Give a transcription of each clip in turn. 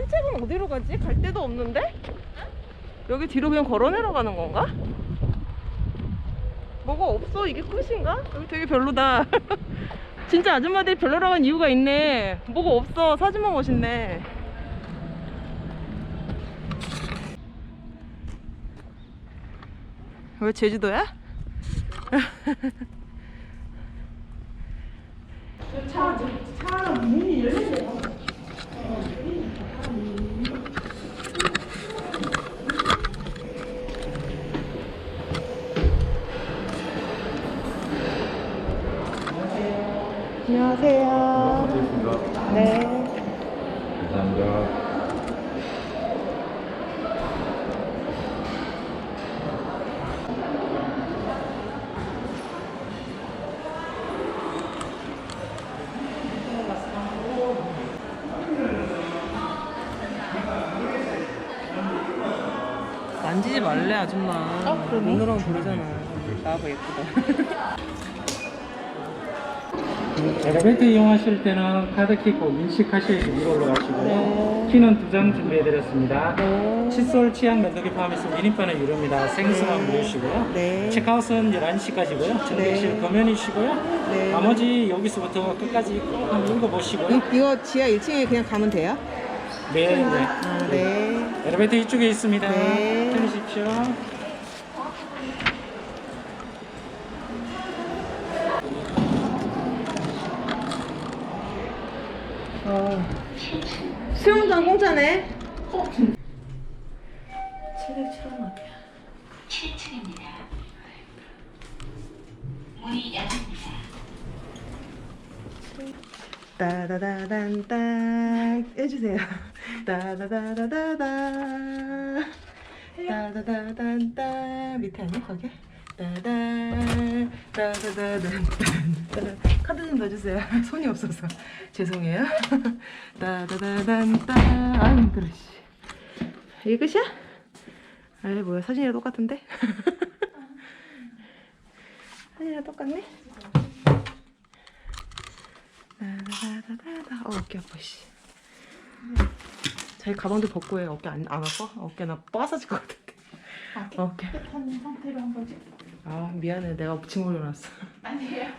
산책은 어디로 가지? 갈 데도 없는데? 여기 뒤로 그냥 걸어 내려 가는 건가? 뭐가 없어? 이게 끝인가? 여기 되게 별로다. 진짜 아줌마들이 별로라고 한 이유가 있네. 뭐가 없어. 사진만 멋있네. 왜 제주도야? 안녕하세요. 말래 아줌마. 아 그러니? 오늘은 부르잖아. 나와봐 예쁘다. 엘리베이터 이용하실 때는 카드키 꼭 인식하셔야지 위로 올라가시고요. 네. 키는 두 장 준비해드렸습니다. 네. 칫솔, 치약, 면도기 포함해서 1인판은 유료입니다. 생수만 무료시고요. 네. 체크아웃은 11시까지고요. 전객실 네. 금연이시고요. 네. 나머지 여기서부터 끝까지 꼭 한번 읽어보시고요. 이, 이거 지하 1층에 그냥 가면 돼요? 네, 네. 아, 네. 엘리베이터 이쪽에 있습니다. 네. 편히십시오. 수영장 공짜네. 7층입니다. 문이 열립니다. 따다다단딴 해주세요. 따다다다다다. 따다다단딴 밑에 아니야 거기? 따다 따다다단딴 카드 좀 넣어주세요. 손이 없어서 죄송해요. 따다다단딴 아 힘들어 씨. 이게 끝이야? 아이 뭐야 사진이랑 똑같은데? 사진이랑 똑같네? 다다다다다. 어, 어깨 아파, 씨. 자기 가방도 벗고 해. 어깨 안, 안 아파? 어깨 나 빠사질 것 같은데. 어깨. 한 상태로 한번 찍. 아, 미안해. 내가 짐 올려놨어. 아니에요.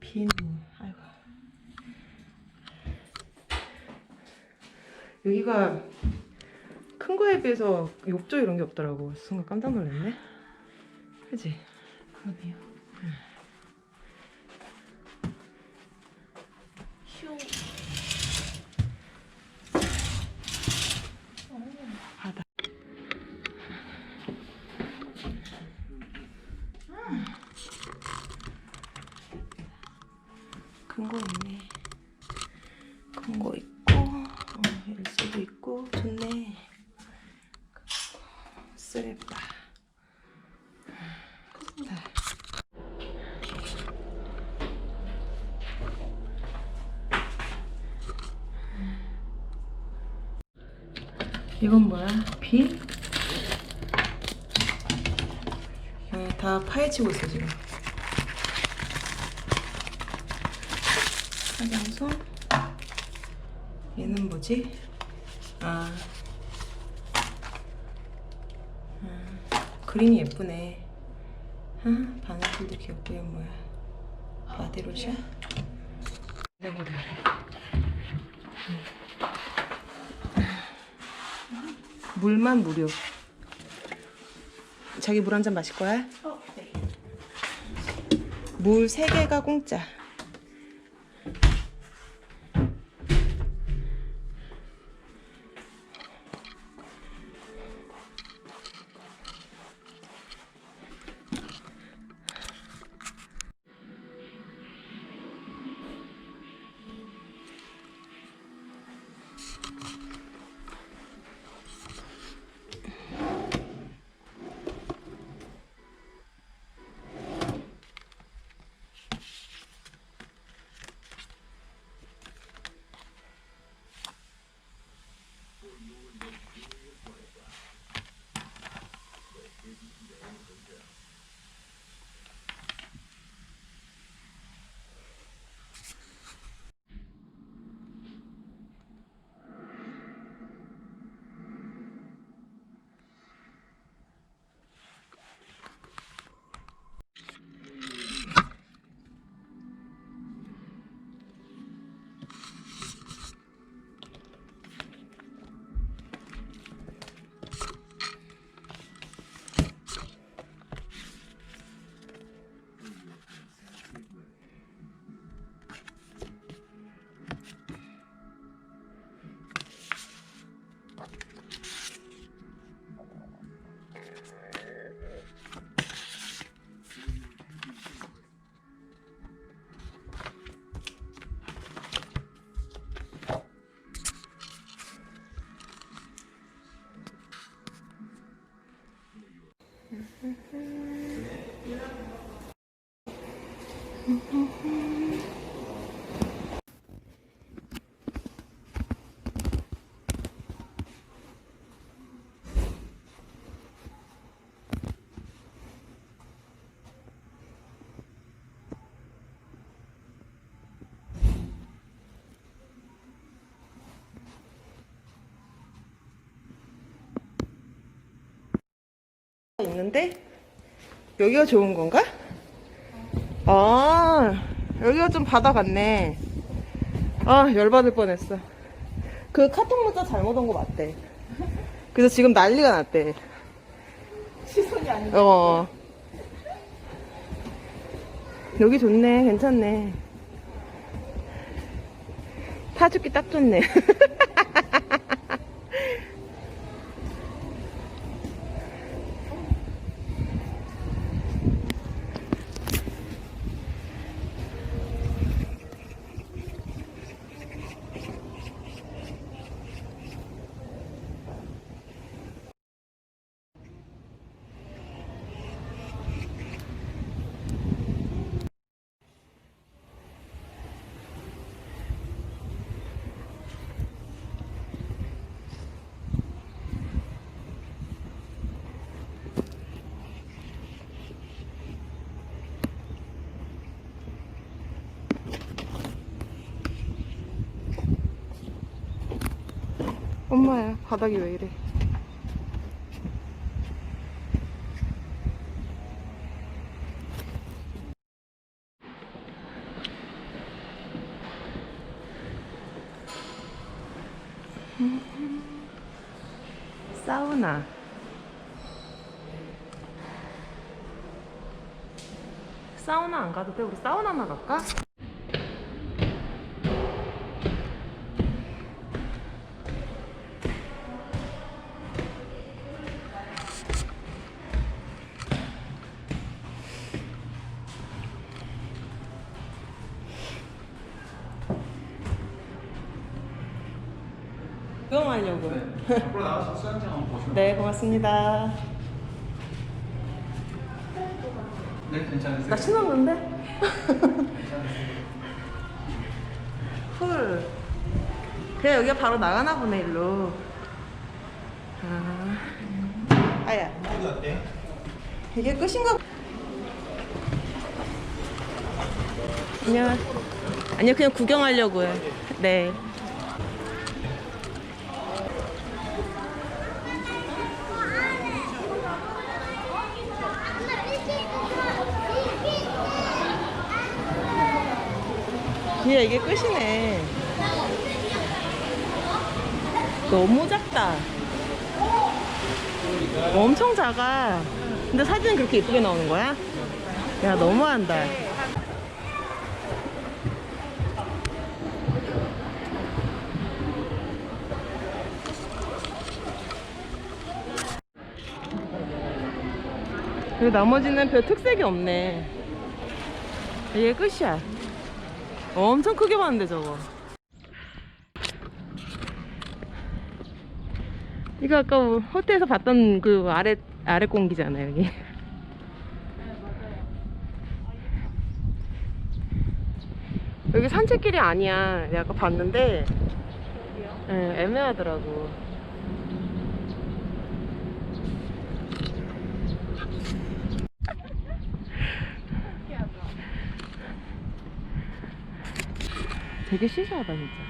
빈. 아이고. 여기가 큰 거에 비해서 욕조 이런 게 없더라고. 순간 깜짝 놀랐네. 그지? 그러네요. 휴. 바다. 큰 거 있네. 큰 거 있고, 어, LC도 있고, 좋네. 그리고 쓰레빠. 다. 이건 뭐야? 비? 여기 다 파헤치고 있어 지금. 화장솜. 얘는 뭐지? 아. 아, 그림이 예쁘네. 아, 바나필도 귀엽고 얘 뭐야? 바디로션? 그래. 물만 무료. 자기 물 한 잔 마실 거야? 어, 네. 물 3개가 공짜. 없는데 여기가 좋은 건가? 아 여기가 좀 바다 같네. 아 열받을 뻔했어. 그 카톡 문자 잘못 온 거 맞대. 그래서 지금 난리가 났대. 시선이 아니고. 어. 여기 좋네. 괜찮네. 타 죽기 딱 좋네 엄마야 바닥이 왜 이래 사우나 사우나 안 가도 돼? 우리 사우나나 갈까? 구경하려고. 앞으로 나와서 수영장 한번 보시면 네, 고맙습니다. 네, 괜찮으세요? 나 신었는데? 헐. 그냥 여기가 바로 나가나 보네, 일로. 아. 아야. 이게 끝인가? 보- 안녕. 아니요, 그냥 구경하려고요. 네. 그냥 이게 끝이네. 너무 작다. 엄청 작아. 근데 사진은 그렇게 예쁘게 나오는 거야? 야, 너무한다. 그리고 나머지는 별 특색이 없네. 이게 끝이야. 엄청 크게 봤는데 저거. 이거 아까 호텔에서 봤던 그 아래 아래 공기잖아 여기. 여기 산책길이 아니야. 내가 아까 봤는데. 응, 애매하더라고. 되게 시시하다 진짜.